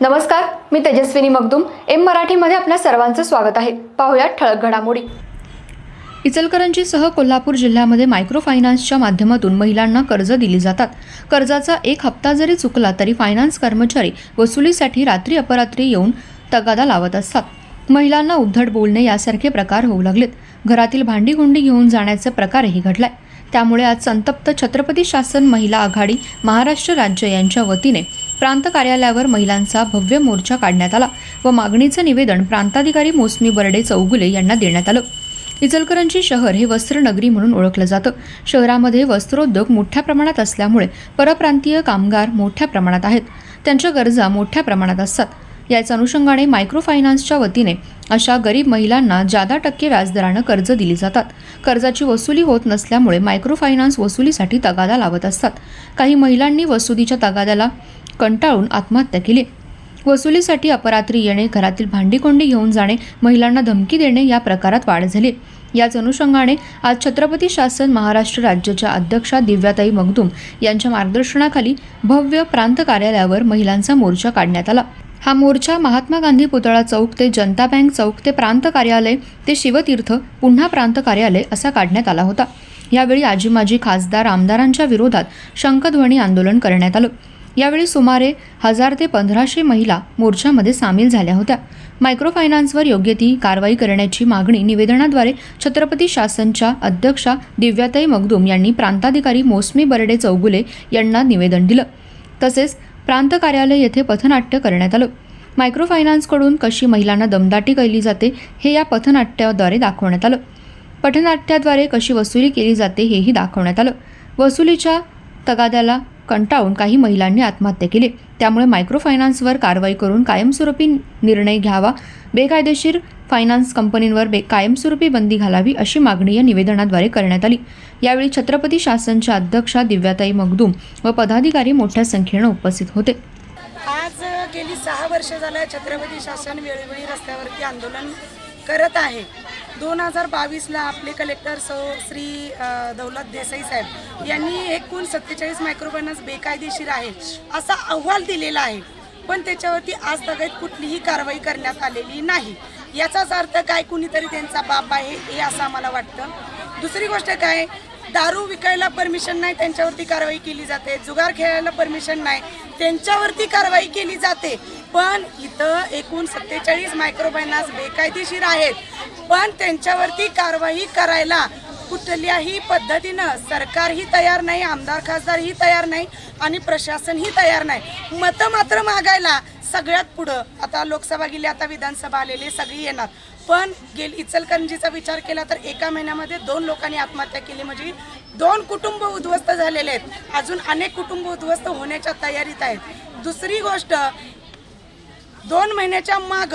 नमस्कार मी तेजस्विनी मगदुम. एम मराठीमध्ये आपल्या सर्वांचं स्वागत आहे. पाहुयात ठळक घडामोडी. इचलकरंजीसह कोल्हापूर जिल्ह्यामध्ये मायक्रो फायनान्सच्या माध्यमातून महिलांना कर्ज दिली जातात. कर्जाचा एक हप्ता जरी चुकला तरी फायनान्स कर्मचारी वसुलीसाठी रात्री अपरात्री येऊन तगादा लावत असतात. महिलांना उद्धट बोलणे यासारखे प्रकार होऊ लागलेत. घरातील भांडीगुंडी घेऊन जाण्याचे प्रकारही घडलाय. त्यामुळे आज संतप्त छत्रपती शासन महिला आघाडी महाराष्ट्र राज्य यांच्या वतीने प्रांत कार्यालयावर महिलांचा भव्य मोर्चा काढण्यात आला व मागणीचं निवेदन प्रांताधिकारी मोसमी बर्डे चौगुले यांना देण्यात आलं. इचलकरंजी शहर हे वस्त्रनगरी म्हणून ओळखलं जातं. शहरामध्ये वस्त्रोद्योग मोठ्या प्रमाणात असल्यामुळे परप्रांतीय कामगार मोठ्या प्रमाणात आहेत. त्यांच्या गरजा मोठ्या प्रमाणात असतात. याच अनुषंगाने मायक्रो फायनान्सच्या वतीने अशा गरीब महिलांना जादा टक्के व्याजदरानं कर्ज दिली जातात. कर्जाची वसुली होत नसल्यामुळे मायक्रो फायनान्स वसुलीसाठी तगादा लावत असतात. काही महिलांनी वसुलीच्या तगाद्याला कंटाळून आत्महत्या केली. वसुलीसाठी अपरात्री येणे घरातील भांडीकोंडी घेऊन जाणे महिलांना धमकी देणे या प्रकारात वाढ झाली. याच अनुषंगाने आज छत्रपती शासन महाराष्ट्र राज्याच्या अध्यक्षा दिव्याताई मगदूम यांच्या मार्गदर्शनाखाली भव्य प्रांत कार्यालयावर महिलांचा मोर्चा काढण्यात आला. हा मोर्चा महात्मा गांधी पुतळा चौक ते जनता बँक चौक ते प्रांत कार्यालय ते शिवतीर्थ पुन्हा प्रांत कार्यालय असा काढण्यात आला होता. यावेळी आजी माजी खासदार आमदारांच्या विरोधात शंखध्वनी आंदोलन करण्यात आलं. यावेळी सुमारे हजार ते पंधराशे महिला मोर्चामध्ये सामील झाल्या होत्या. मायक्रो फायनान्सवर योग्य ती कारवाई करण्याची मागणी निवेदनाद्वारे छत्रपती शासनच्या अध्यक्षा दिव्याताई मगदूम यांनी प्रांताधिकारी मोसमी बर्डे चौगुले यांना निवेदन दिलं. तसेच प्रांत कार्यालय येथे पथनाट्य करण्यात आलं. मायक्रो फायनान्सकडून कशी महिलांना दमदाटी केली जाते हे या पथनाट्याद्वारे दाखवण्यात आलं. पथनाट्याद्वारे कशी वसुली केली जाते हेही दाखवण्यात आलं. वसुलीच्या तगाद्याला कंटाळून काही महिलांनी आत्महत्या केली. त्यामुळे मायक्रो फायनान्सवर कारवाई करून कायमस्वरूपी निर्णय घ्यावा बेकायदेशीर फायनान्स कंपनींवर बे कायमस्वरूपी बंदी घालावी अशी मागणी या निवेदनाद्वारे करण्यात आली. यावेळी छत्रपती शासनच्या अध्यक्षा दिव्याताई मगदूम व पदाधिकारी मोठ्या संख्येनं उपस्थित होते. आज गेली सहा वर्ष झालं छत्रपती शासन वेळोवेळी रस्त्यावरती आंदोलन करत आहे. दोन हजार बावीसला आपले कलेक्टर सौ श्री दौलत देसाई साहेब यांनी एकूण सत्तेचाळीस मायक्रोफायनान्स बेकायदेशीर आहे असा अहवाल दिलेला आहे. पण त्याच्यावरती आज तगायत कुठलीही कारवाई करण्यात आलेली नाही. याचाच अर्थ काय कुणीतरी त्यांचा बाप आहे हे असं आम्हाला वाटतं. दुसरी गोष्ट काय दारू विकायला परमिशन नाही त्यांच्यावरती कारवाई केली जाते. जुगार खेळायला परमिशन नाही. त्यांच्यावरती कारवाई केली जाते. पण इथं एकूण सत्तेचाळीस मायक्रोफायनान्स बेकायदेशीर आहेत. पण त्यांच्यावरती कारवाई करायला कुठल्याही पद्धतीनं सरकारही तयार नाही आमदार खासदारही तयार नाही आणि प्रशासनही तयार नाही. मतं मात्र मागायला सगळ्यात पुढं आता लोकसभा गेली आता विधानसभा आलेली सगळी येणार. पण गेली इचलकरंजीचा विचार केला तर एका महिन्यामध्ये दोन लोकांनी आत्महत्या केली. म्हणजे दोन कुटुंब उद्ध्वस्त झालेले आहेत. अजून अनेक कुटुंब उद्ध्वस्त होण्याच्या तयारीत आहेत. दुसरी गोष्ट दोन महिन्याच्या माग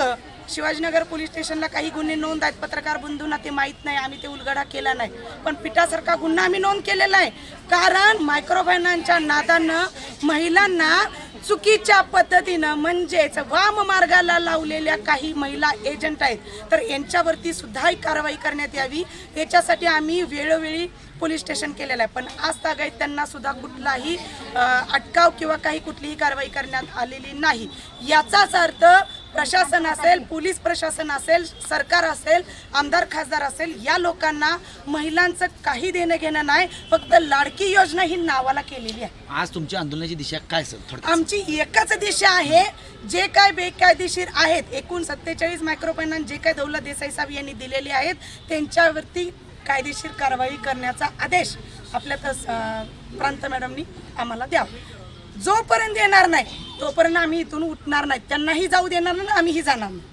शिवाजीनगर पोलीस स्टेशनला काही गुन्हे नोंद आहेत. पत्रकार बंधूंना ते माहीत नाही. आम्ही ते उलगडा केला नाही. पण पिठासारखा गुन्हा आम्ही नोंद केलेला आहे. कारण मायक्रो फायनान्सच्या नादानं महिलांना चुकीच्या पद्धतीनं म्हणजेच वाम मार्गाला लावलेल्या काही महिला एजंट आहेत. तर यांच्यावरती सुद्धा कारवाई करण्यात यावी. याच्यासाठी आम्ही वेळोवेळी पोलीस स्टेशन केलेलं आहे. पण आज तागायत त्यांना सुद्धा कुठलाही अटकाव किंवा काही कुठलीही कारवाई करण्यात आलेली नाही. याचाच अर्थ प्रशासन असेल पोलीस प्रशासन असेल सरकार असेल आमदार खासदार असेल या लोकांना महिलांचं काही देणं घेणं नाही फक्त लाडकी योजना ही नावाला केलेली आहे. आज तुमच्या आंदोलनाची दिशा काय सर? आमची एकच दिशा आहे जे काय बेकायदेशीर आहेत एकूण सत्तेचाळीस मायक्रोफायनान्स जे काय दौलत देसाई साहेब यांनी दिलेले आहेत त्यांच्यावरती कायदेशीर कारवाई करण्याचा आदेश आपल्या तस प्रांत मॅडमनी आम्हाला द्यावा. जोपर्यंत येणार नाही तोपर्यंत आम्ही इथून उठणार नाही. त्यांनाही जाऊ देणार नाही आम्हीही जाणार नाही.